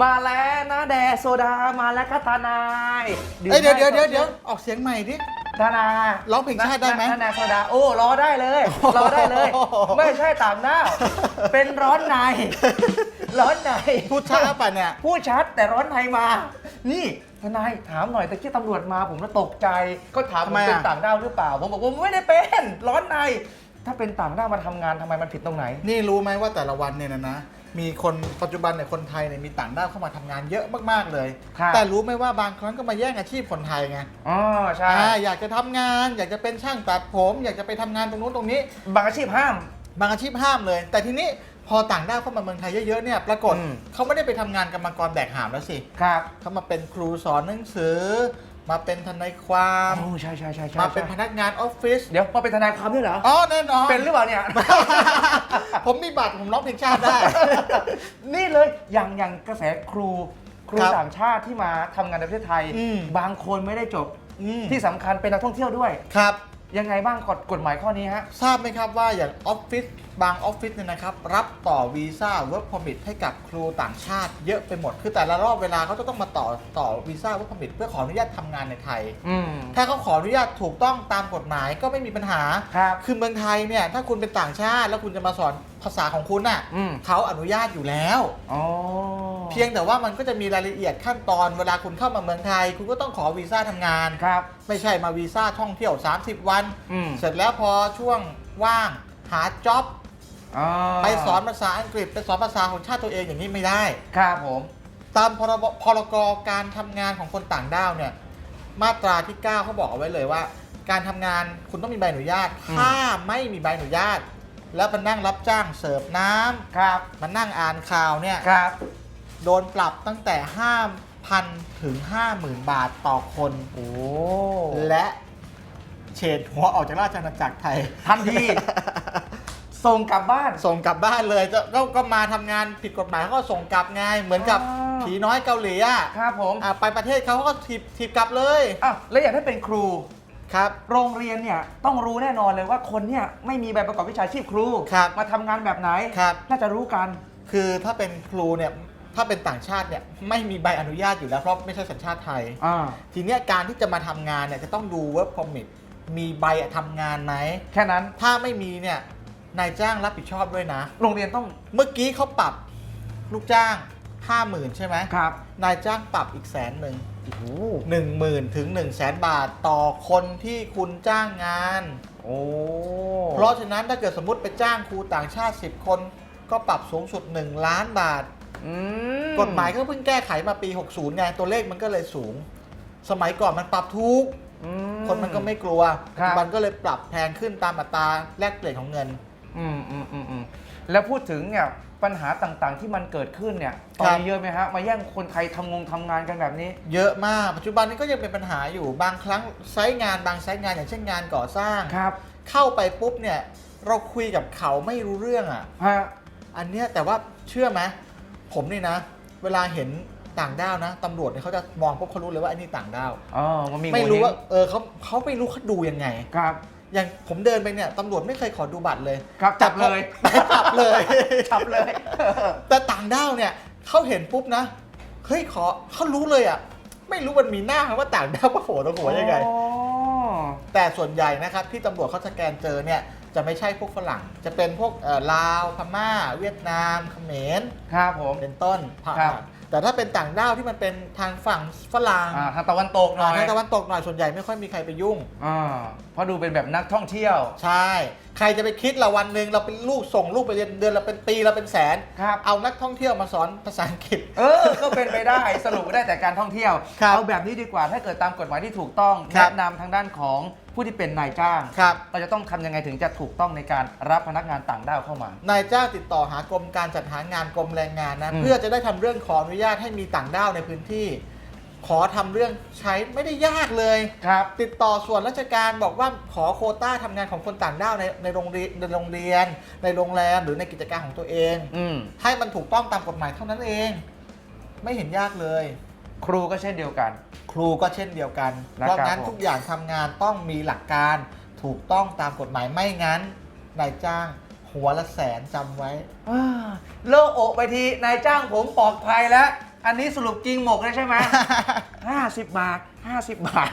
มาแล้วนะแดโซดามาแล้วครับทนายมเอ้ยเดี๋ยวให้เดี๋ยวเดี๋ยวสเดี๋ยวออกเสียงใหม่ดิ ทนายร้องเพลงชาติได้ไหมนะนะโซดาโอ้รอได้เลยรอได้เลยโอ้โหไม่ใช่ต่างด้าวเป็นร้อนใน ร้อนในพูดช้าป่ะเนี่ยพูดชัดแต่ร้อนในมา นี่ทนายถามหน่อยแต่ที่ตำรวจมาผมก็ตกใจ ก็ถามผทำมไมเป็นอะต่างด้าวหรือเปล่า ผมบอกว่าไม่ได้เป็นร้อนใน ถ้าเป็นต่างด้าวมาทำงานทำไมมันผิดตรงไหน นี่รู้ไหมว่าแต่ละวันเนี่ยนะนะ มีคนปัจจุบันเนี่ยคนไทยเนี่ยมีต่างด้าวเข้ามาทำงานเยอะมากๆเลย ครับ แต่รู้ไหมว่าบางครั้งก็มาแย่งอาชีพคนไทยไงอ๋อใช่อ่าอยากจะทำงาน อยากจะเป็นช่างตัดผม อยากจะไปทำงานตรงนู้นตรงนี้ บางอาชีพห้าม บางอาชีพห้ามเลย แต่ทีนี้พอต่างด้าวเข้ามาเมืองไทยเยอะๆเนี่ยปรากฏอืม เขาไม่ได้ไปทำงานกรรมกรแบกหามแล้วสิ ครับ เขามาเป็นครูสอนหนังสือ มาเป็นทนายความโอ้ใช่ใช่ใช่ใช่มาเป็นพนักงานออฟฟิศเดี๋ยวมาเป็นทนายความด้วยเหรออ๋อแน่นอนเป็นหรือเปล่าเนี่ย ผมมีบัตรผมร้องเพลงชาติได้ นี่เลยอย่างอย่างกระแสครูครูครับต่างชาติที่มาทำงานในประเทศไทย อืม บางคนไม่ได้จบอืมที่สำคัญเป็นนักท่องเที่ยวด้วย ครับ ยังไงบ้างกฎกฎหมายข้อนี้ฮะ ทราบไหมครับว่าอย่างออฟฟิศบางออฟฟิศเนี่ยนะครับ รับต่อวีซ่า work permit ให้กับครูต่างชาติเยอะไปหมด คือแต่ละรอบเวลาเขาจะต้องมาต่อต่อวีซ่า work permit เพื่อขออนุญาตทำงานในไทย อืม ถ้าเขาขออนุญาตถูกต้องตามกฎหมายก็ไม่มีปัญหา ครับ คือเมืองไทยเนี่ยถ้าคุณเป็นต่างชาติแล้วคุณจะมาสอน ภาษาของคุณน่ะอืม เขาอนุญาตอยู่แล้ว อ๋อ เพียงแต่ว่ามันก็จะมีรายละเอียดขั้นตอนเวลาคุณเข้ามาเมืองไทย คุณก็ต้องขอวีซ่าทำงาน ครับ ไม่ใช่มาวีซ่าท่องเที่ยว 30 วัน อืม เสร็จแล้วพอช่วงว่างหาจ็อบอ๋อไปสอนภาษาอังกฤษไปสอนภาษาของชาติตัวเองอย่างนี้ไม่ได้ ครับผม ตามพรบพรกการทำงานของคนต่างด้าวเนี่ยมาตราที่ 9 เขาบอกเอาไว้เลยว่า การทำงานคุณต้องมีใบอนุญาตถ้าไม่มีใบอนุญาต แล้วมานั่งรับจ้างเสิร์ฟน้ำครับมานั่งอ่านข่าวเนี่ยครับ โดนปรับตั้งแต่5,000ถึง50,000บาทต่อคนโอ้และเฉดหัวออกจากราชอาณาจักรไทยทันทีส่งกลับบ้านส่งกลับบ้านเลยก็ก็ก็มาทำงานผิดกฎหมายเขาก็ส่งกลับไงเหมือนกับอ๋อผีน้อยเกาหลีอะครับผมอะไปประเทศเขาเขาก็ถีบถีบกลับเลยอ้าวแล้วอย่างถ้าเป็นครู ครับ โรงเรียนเนี่ยต้องรู้แน่นอนเลยว่าคนเนี่ยไม่มีใบประกอบวิชาชีพครู ครับมาทำงานแบบไหน ครับ น่าจะรู้กัน คือถ้าเป็นครูเนี่ยถ้าเป็นต่างชาติเนี่ยไม่มีใบอนุญาตอยู่แล้วเพราะไม่ใช่สัญชาติไทย อ่า ทีเนี้ยการที่จะมาทำงานเนี่ยจะต้องดู work permit มีใบทำงานไหม แค่นั้นถ้าไม่มีเนี่ยนายจ้างรับผิดชอบด้วยนะ โรงเรียนต้องเมื่อกี้เขาปรับลูกจ้าง 50,000 ใช่ไหมครับ นายจ้างปรับอีกแสนหนึ่งโอ้โหหนึ่งหมื่นถึง1นึ่งแสนบาทต่อคนที่คุณจ้างงาน โอ้เพราะฉะนั้นถ้าเกิดสมมติไปจ้างครูต่างชาติ 10 คน ก็ปรับสูงสุด 1 ล้านบาทอืมกฎหมายก็เพิ่งแก้ไขมาปี 60ไงตัวเลขมันก็เลยสูง สมัยก่อนมันปรับทุกอืคนมันก็ไม่กลัวครับปัจจุบันก็เลยปรับแพงขึ้นตามอัตราแลกเปลี่ยนของเงิน อืมอืมอืมอืม แล้วพูดถึงเนี่ยปัญหาต่างๆที่มันเกิดขึ้นเนี่ยตอนครับนี้เยอะไหมฮะมาแย่งคนไทยทำงงทำงานกันแบบนี้ เยอะมากปัจจุบันนี้ก็ยังเป็นปัญหาอยู่บางครั้งไซต์งานบางไซต์งานอย่างเช่นงานก่อสร้างครับ เข้าไปปุ๊บเนี่ยเราคุยกับเขาไม่รู้เรื่องอะฮะอันเนี้ยแต่ว่าเชื่อไหมผมนี่นะ เวลาเห็นต่างด้าวนะตำรวจเนี่ยเขาจะมองปุ๊บเขารู้เลยว่าไอ้นี่ต่างด้าวอ๋อมันมีไม่รู้ว่าโงเออเขาเขาไม่รู้เขาดูยังไงเห้งครับ อย่างผมเดินไปเนี่ยตำรวจไม่เคยขอดูบัตรเลย ครับจับเลย จับเลย จับเลย แต่ต่างด้าวเนี่ยเขาเห็นปุ๊บนะเฮ้ยขอเขารู้เลยอะ ไม่รู้มันมีหน้าว่าต่างด้าวว่าโผล่ตัวหัวยังไงอ๋อแต่ส่วนใหญ่นะครับที่ตำรวจเขาสแกนเจอเนี่ยจะไม่ใช่พวกฝรั่ง จะเป็นพวกเอ่อลาวพม่า เวียดนามเขมรครับผมเป็นต้นครับ แต่ถ้าเป็นต่างด้าวที่มันเป็นทางฝั่งฝรั่งอ่าทางตะวันตกหน่อยทางตะวันตกหน่อยส่วนใหญ่ไม่ค่อยมีใครไปยุ่งอ่าเพราะดูเป็นแบบนักท่องเที่ยว ใช่ใครจะไปคิดละวันหนึ่งเราเป็นลูกส่งลูกไปเรียนเดือนละเป็นปีเราเป็นแสน ครับ เอานักท่องเที่ยวมาสอนภาษาอังกฤษ เออ ก็เป็นไปได้สรุปได้แต่การท่องเที่ยว ครับเอาแบบนี้ดีกว่าถ้าเกิดตามกฎหมายที่ถูกต้องครับแนะนำทางด้านของผู้ที่เป็นนายจ้าง ครับเราจะต้องทำยังไงถึงจะถูกต้องในการรับพนักงานต่างด้าวเข้ามา นายจ้างติดต่อหากรมการจัดหางานกรมแรงงานนะอืม เพื่อจะได้ทำเรื่องขออนุญาตให้มีต่างด้าวในพื้นที่ ขอทำเรื่องใช้ไม่ได้ยากเลย ครับ ติดต่อส่วนราชการบอกว่าขอโควต้าทำงานของคนต่างด้าวในในโรงเรียนในโรงเรียน ในโรงแรมหรือในกิจการของตัวเอง อืม ให้มันถูกต้องตามกฎหมายเท่านั้นเอง ไม่เห็นยากเลย ครูก็เช่นเดียวกัน ครูก็เช่นเดียวกัน นะครับเพราะงั้นผม ทุกอย่างทำงานต้องมีหลักการถูกต้องตามกฎหมายไม่งั้นนายจ้างหัวละแสนจำไว้ อ่าโลกอกไปทีนายจ้างผมปลอดภัยแล้ว อันนี้สรุปจริงหมกเลยใช่ไหม 50 บาท 50 บาท